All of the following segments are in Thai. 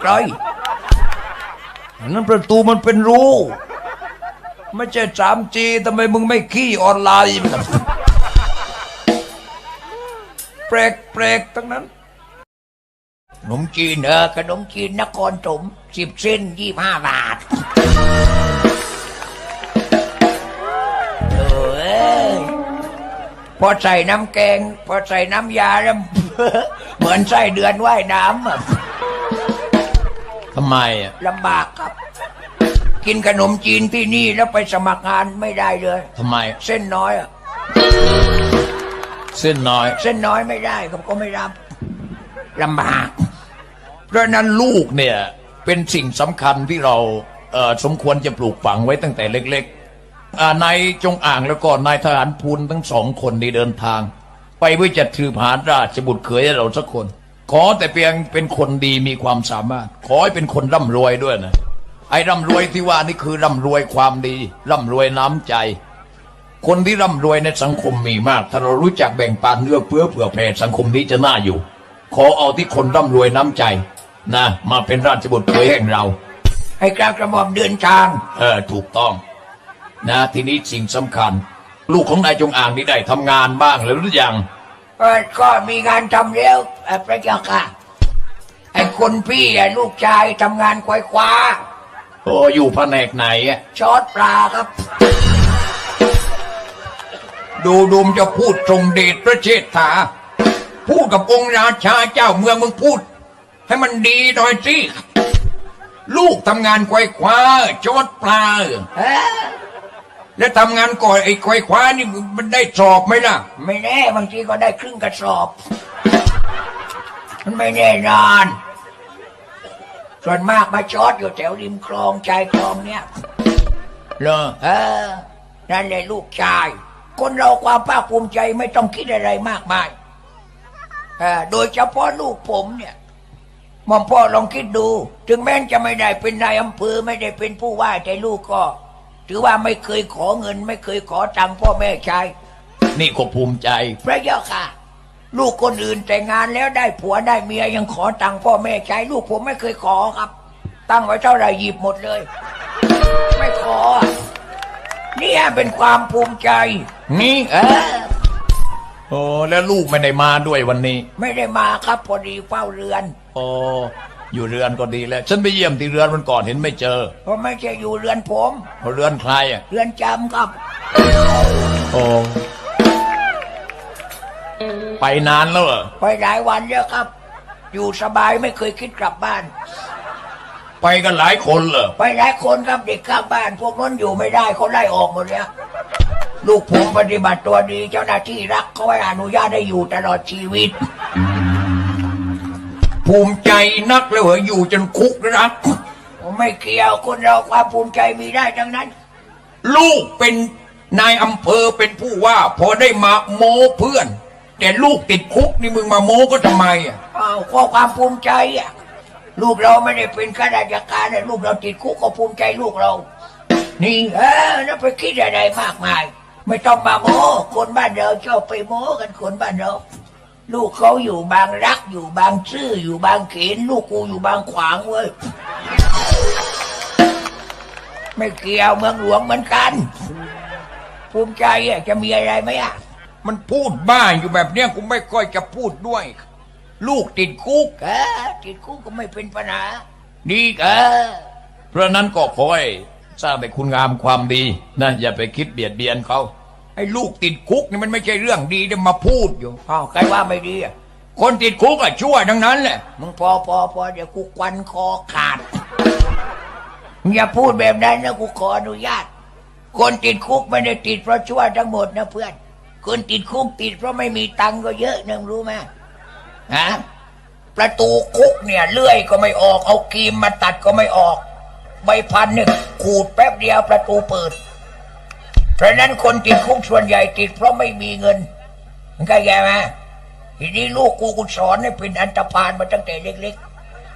ไกลอันนั้นประตูมันเป็นรูไม่ใช่สามจีทำไมมึงไม่ขี้ออนไลน์แปลกแปลกทั้งนั้นขนมจีนเออขนมจีนนครถมสิบเส้นยี่ห้าบาทเออเอ้ยพอใส่น้ำแกง พอใส่น้ำยาแล้วเหมือนใส่เดือนว่ายน้ำอะ ทำไมอะลำบากครับ กินขนมจีนที่นี่แล้วไปสมัครงานไม่ได้เลย ทำไมเส้นน้อยอะเส้นน้อย เส้นน้อยไม่ได้ครับก็ไม่รับลำบาก เพราะฉะนั้นลูกเนี่ยเป็นสิ่งสำคัญที่เราเอ่อสมควรจะปลูกฝังไว้ตั้งแต่เล็กๆอ่านายจงอ่างแล้วก็นายทหารพูนทั้งสองคนที่เดินทาง ไปเพื่อจะถือผานราชบุตรเขยให้เราสักคน ขอแต่เพียงเป็นคนดีมีความสามารถ ขอให้เป็นคนร่ำรวยด้วยนะ ไอ้ร่ำรวยที่ว่านี่คือร่ำรวยความดี ร่ำรวยน้ำใจ คนที่ร่ำรวยในสังคมมีมาก ถ้าเรารู้จักแบ่งปันเลือกเพื่อเผื่อแผ่สังคมนี้จะน่าอยู่ ขอเอาที่คนร่ำรวยน้ำใจนะมาเป็นราชบุตรเคยแห่งเรา ให้กล้ากระหม่อมเดินทาง เออถูกต้อง นะทีนี้สิ่งสำคัญ ลูกของนายจงอางนี่ได้ทำงานบ้างแล้วหรือยัง เออก็มีงานทำแล้วเอ่อพระเจ้าค่ะ ไอ้คนพี่ไอ้ลูกชายทำงานควายคว้าโอ้อยู่แผนกไหนอะชอดปลาครับ ดูดูมจะพูดทรงเดชพระเชษฐา พูดกับองค์ราชาเจ้าเมืองมึงพูด ให้มันดีหน่อยสิ ลูกทำงานควายคว้าชอดปลา เออ แล้วทำงานก่อนไอ้ควายคว้านี่มันได้สอบไหมล่ะ ไม่แน่บางทีก็ได้ครึ่งกระสอบ มันไม่แน่นอน ส่วนมากมาชอดอยู่แถวริมคลองชายคลองเนี่ยเหรอเออ นั่นแหละลูกชาย คนเราความภาคภูมิใจไม่ต้องคิดอะไรมากมายเออโดยเฉพาะลูกผมเนี่ยหมอมพ่อลองคิดดู ถึงแม้นจะไม่ได้เป็นนายอำเภอไม่ได้เป็นผู้ว่าแต่ลูกก็ ถือว่าไม่เคยขอเงิน ไม่เคยขอตังค์พ่อแม่ใช้นี่ก็ภูมิใจ พระเจ้าค่ะ ลูกคนอื่นแต่งงานแล้วได้ผัวได้เมียยังขอตังค์พ่อแม่ใช้ ลูกผมไม่เคยขอครับ ตั้งไว้เท่าไหร่หยิบหมดเลย ไม่ขอ เนี่ยเป็นความภูมิใจ นี่เออโอ้แล้วลูกไม่ได้มาด้วยวันนี้ ไม่ได้มาครับพอดีเฝ้าเรือน โอ้ อยู่เรือนก็ดีแล้ว ฉันไปเยี่ยมที่เรือนมันก่อนเห็นไม่เจอเพราะไม่ใช่อยู่เรือนผมเพราะเรือนใครอะ เรือนจำครับ โอ้ไปนานแล้วเหรอไปหลายวันแล้วครับ อยู่สบายไม่เคยคิดกลับบ้าน ไปกันหลายคนเหรอไปหลายคนครับเด็กข้างบ้าน พวกนั้นอยู่ไม่ได้เขาไล่ออกหมดแล้วลูกผมปฏิบัติตัวดีเจ้าหน้าที่รักเขาไว้อนุญาตให้อยู่ตลอดชีวิต ภูมิใจนักเลยเหรออยู่จนคุกรักผมไม่เกี่ยวคนเราความภูมิใจมีได้ทั้งนั้น ลูกเป็นนายอำเภอเป็นผู้ว่า พอได้มาโม้เพื่อน แต่ลูกติดคุกนี่มึงมาโม้ก็ทำไมอะอ้าวก็ความภูมิใจอะลูกเราไม่ได้เป็นข้าราชการนะลูกเราติดคุกก็ภูมิใจลูกเรา นี่เออแล้วไปคิดอะไรมากมาย ไม่ต้องมาโม้คนบ้านเราชอบไปโม้กันคนบ้านเรา ลูกเขาอยู่บางรักอยู่บางซื่ออยู่บางเขน ลูกกูอยู่บางขวางเว้ย ไม่เกี่ยวเมืองหลวงเหมือนกัน ภูมิใจอะจะมีอะไรไหมอะมันพูดบ้าอยู่แบบเนี้ยกูไม่ค่อยจะพูดด้วย ลูกติดคุกเออติดคุกก็ไม่เป็นปัญหาดีเออเพราะนั้นก็ขอให้สร้างแต่คุณงามความดีนะอย่าไปคิดเบียดเบียนเขา ไอ้ลูกติดคุกนี่มันไม่ใช่เรื่องดีจะมาพูดอยู่อ้าวใครว่าไม่ดีอะคนติดคุกอะชั่วทั้งนั้นแหละมึงพอพอพอเดี๋ยวกูควันคอขาดมึงอย่าพูดแบบนั้นนะกูขออนุญาต คนติดคุกไม่ได้ติดเพราะชั่วทั้งหมดนะเพื่อน คนติดคุกติดเพราะไม่มีตังค์ก็เยอะนึงรู้ไหมฮะประตูคุกเนี่ยเลื่อยก็ไม่ออก เอากรีมมาตัดก็ไม่ออก ใบพันเนี่ยขูดแป๊บเดียวประตูเปิด เพราะนั้นคนติดคุกส่วนใหญ่ติดเพราะไม่มีเงินมึงเข้าใจไหมทีนี้ลูกกูกูสอนให้เป็นอันตรพาลมาตั้งแต่เล็ก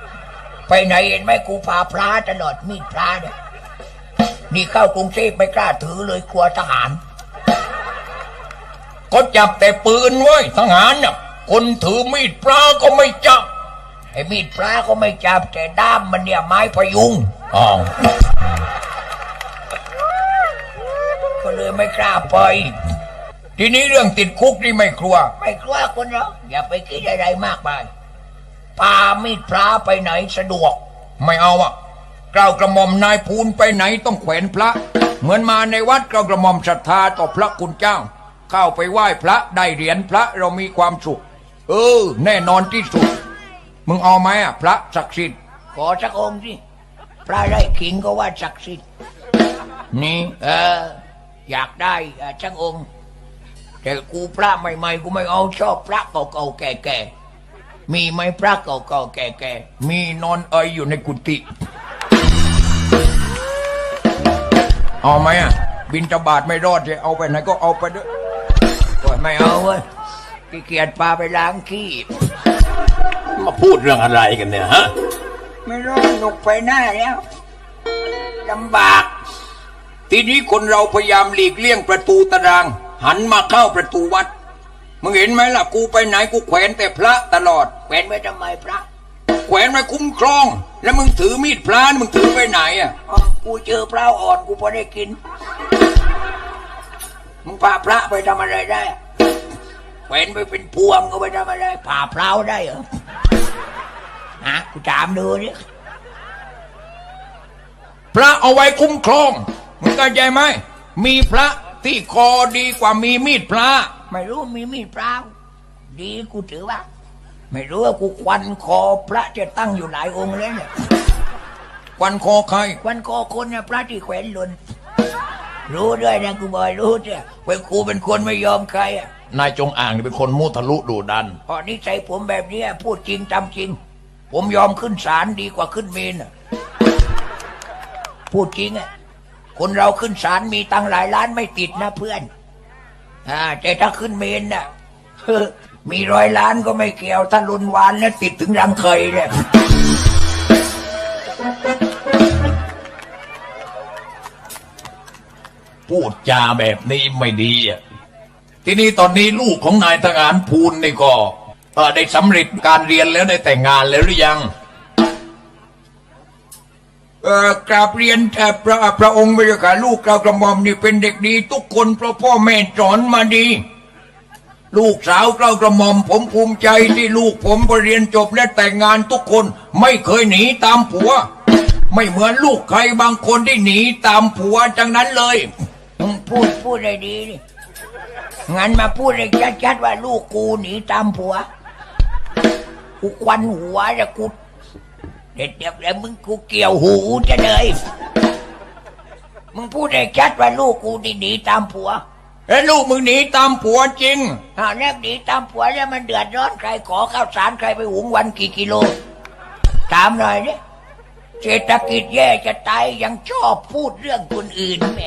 ๆ ไปไหนเห็นไหมกูพาพระตลอดมีดพระเนี่ยนี่เข้ากรุงเทพไม่กล้าถือเลยกลัวทหาร ก็จับแต่ปืนไว้ทหารน่ะคนถือมีดปลาก็ไม่จับไอ้มีดพระก็ไม่จับแต่ด้ามมันเนี่ยไม้พยุงอ้าว ก็ เลยไม่กล้าไป ทีนี้เรื่องติดคุกนี่ไม่กลัว ไม่กลัวคนเราอย่าไปคิดอะไรมากมายพามีดพระไปไหนสะดวก ไม่เอาอะกล่าวกระหม่อมนายพูนไปไหนต้องแขวนพระ เหมือนมาในวัดกล่าวกระหม่อมศรัทธาต่อพระคุณเจ้า เข้าไปไหว้พระได้เหรียญพระเรามีความสุข เออ แน่นอนที่สุด มึงเอาไหมอะพระศักดิ์สิทธิ์ขอสักองค์สิพระไร่ขิงก็ว่าศักดิ์สิทธิ์นี่เออ อยากได้อะสักองค์ แต่กูพระใหม่ๆกูไม่เอาชอบพระเก่าๆแก่ๆมีไหมพระเก่าๆแก่ๆมีนอนเอยอยู่ในกุฏิเอาไหมอะบินตบาทไม่รอดจะเอาไปไหนก็เอาไปเด้อโอ้ยไม่เอาเว้ยขี้เกียจพาไปล้างขี้มาพูดเรื่องอะไรกันเนี่ยฮะ ไม่รอดหนุกไปหน้าแล้วลำบาก ทีนี้คนเราพยายามหลีกเลี่ยงประตูตาราง หันมาเข้าประตูวัด มึงเห็นไหมล่ะกูไปไหนกูแขวนแต่พระตลอด แขวนไว้ทำไมพระ แขวนไว้คุ้มครอง แล้วมึงถือมีดพระนี่มึงถือไปไหนอะกูเจอพระอ่อนกูพอได้กิน มึงพาพระไปทำอะไรได้อะแขวนไปเป็นพวงก็ไปทำอะไรพาพระได้เหรอฮะกูถามดูนี่พระเอาไว้คุ้มครองมึง เข้าใจไหมมีพระที่คอดีกว่ามีมีดพระ ไม่รู้มีมีดพระดีกูถือว่า ไม่รู้ว่ากูควันคอพระจะตั้งอยู่หลายองค์แล้วเนี่ยควันคอใครควันคอคนเนี่ยพระที่แขวนหล่นรู้ด้วยนะกูบอยรู้เนี่ยว่ากูเป็นคนไม่ยอมใครอะนายจงอ่างนี่เป็นคนมุทะลุดุดันอ๋อนิสัยผมแบบเนี้ยพูดจริงทำจริง ผมยอมขึ้นศาลดีกว่าขึ้นเมนอะพูดจริงอะ คนเราขึ้นศาลมีตังหลายล้านไม่ติดนะเพื่อน อ่า แต่ถ้าขึ้นเมนน่ะมีร้อยล้านก็ไม่เกี่ยวถ้าลุนวานแล้วติดถึงรังเคยเลยพูดจาแบบนี้ไม่ดีอะทีนี้ตอนนี้ลูกของนายทหารภูลนี่ก็ได้สำเร็จการเรียนแล้วได้แต่งงานแล้วหรือยัง เอ่อกราบเรียนแต่พระพระองค์พระเจ้าค่ะลูกเรากระหม่อมนี่เป็นเด็กดี ทุกคนเพราะพ่อแม่สอนมาดี ลูกสาวเรากระหม่อม ผมภูมิใจที่ลูกผมพอเรียนจบและแต่งงานทุกคนไม่เคยหนีตามผัว ไม่เหมือนลูกใครบางคนที่หนีตามผัวจังนั้นเลยพูดพูดได้ดีงั้นมาพูดให้ชัดๆว่าลูกกูหนีตามผัว กูควันหัวจะกู เด็ดเดียวแล้วมึงกูเกี่ยวหูจะเลย มึงพูดให้ชัดว่าลูกกูที่หนีตามผัวแล้วลูกมึงหนีตามผัวจริง อ้าวแล้วหนีตามผัวแล้วมันเดือดร้อนใครขอข้าวสารใครไปหุงวันกี่กิโล ถามหน่อยเนี่ยเศรษฐกิจแย่จะตายยังชอบพูดเรื่องคนอื่นแหม